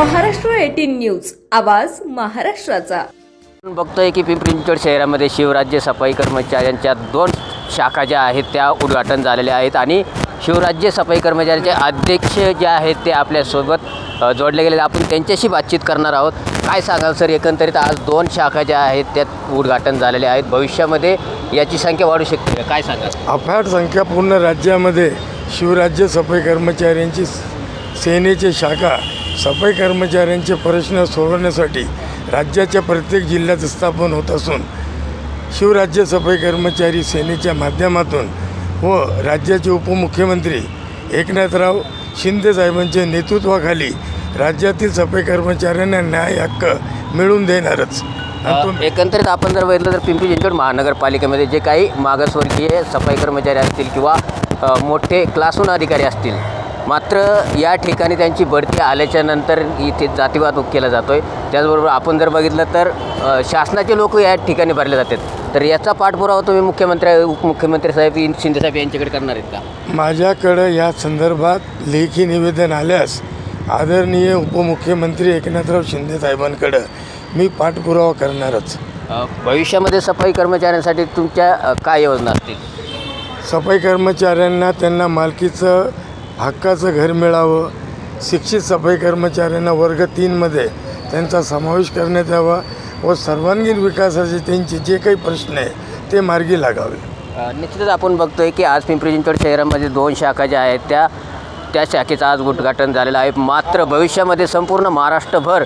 News. आवाज महाराष्ट्राचा. आपण बघतोय की पिंपरी चिंचवड शहरामध्ये शिवराज्य सफाई कर्मचाऱ्यांच्या दोन शाखा ज्या आहेत त्या उद्घाटन झालेल्या आहेत आणि शिवराज्य सफाई कर्मचाऱ्यांचे अध्यक्ष जे आहेत ते आपल्यासोबत जोडले गेलेले. आपण त्यांच्याशी बातचीत करणार आहोत. काय सांगाल सर एकंदरीत आज दोन शाखा ज्या आहेत त्यात उद्घाटन झालेले आहेत. भविष्यामध्ये याची संख्या वाढू शकते का? काय सांगाल? अफाट संख्या पूर्ण राज्यामध्ये शिवराज्य सफाई कर्मचाऱ्यांची सेनेची शाखा सफाई कर्मचाऱ्यांचे प्रश्न सोडवण्यासाठी राज्याच्या प्रत्येक जिल्ह्यात स्थापन होत असून शिवराज्य सफाई कर्मचारी सेनेच्या माध्यमातून व राज्याचे उपमुख्यमंत्री एकनाथराव शिंदे साहेबांच्या नेतृत्वाखाली राज्यातील सफाई कर्मचाऱ्यांना न्याय हक्क मिळवून देणारच. एकंदरीत आपण जर बघितलं तर पिंपरी चिंचवड महानगरपालिकेमध्ये जे काही मागासवर्गीय सफाई कर्मचारी असतील किंवा मोठे क्लासून अधिकारी असतील मात्र या ठिकाणी त्यांची बढती आल्याच्यानंतर इथे जातीवाद केला जातो आहे त्याचबरोबर आपण जर बघितलं तर शासनाचे लोक या ठिकाणी भरले जातात. तर याचा पाठपुरावा तुम्ही मुख्यमंत्री उपमुख्यमंत्री साहेब शिंदे साहेब यांच्याकडे करणार आहेत का? माझ्याकडं या संदर्भात लेखी निवेदन आल्यास आदरणीय उपमुख्यमंत्री एकनाथराव शिंदे साहेबांकडं मी पाठपुरावा करणारच. भविष्यामध्ये सफाई कर्मचाऱ्यांसाठी तुमच्या काय योजना असतील? सफाई कर्मचाऱ्यांना त्यांना मालकीचं हक्काचं घर मिळावं शिक्षित सफाई कर्मचाऱ्यांना वर्ग तीनमध्ये त्यांचा समावेश करण्यात यावा व सर्वांगीण विकासाचे त्यांचे जे काही प्रश्न आहे ते मार्गी लागावे. निश्चितच आपण बघतो आहे की आज पिंपरी चिंचवड शहरामध्ये दोन शाखा ज्या आहेत त्या त्या शाखेचं आज उद्घाटन झालेलं आहे. मात्र भविष्यामध्ये संपूर्ण महाराष्ट्रभर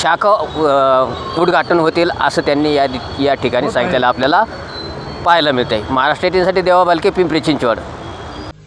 शाखा उद्घाटन होतील असं त्यांनी या या ठिकाणी सांगितलेलं आपल्याला पाहायला मिळतं आहे महाराष्ट्र देवा बालके पिंपरी चिंचवड.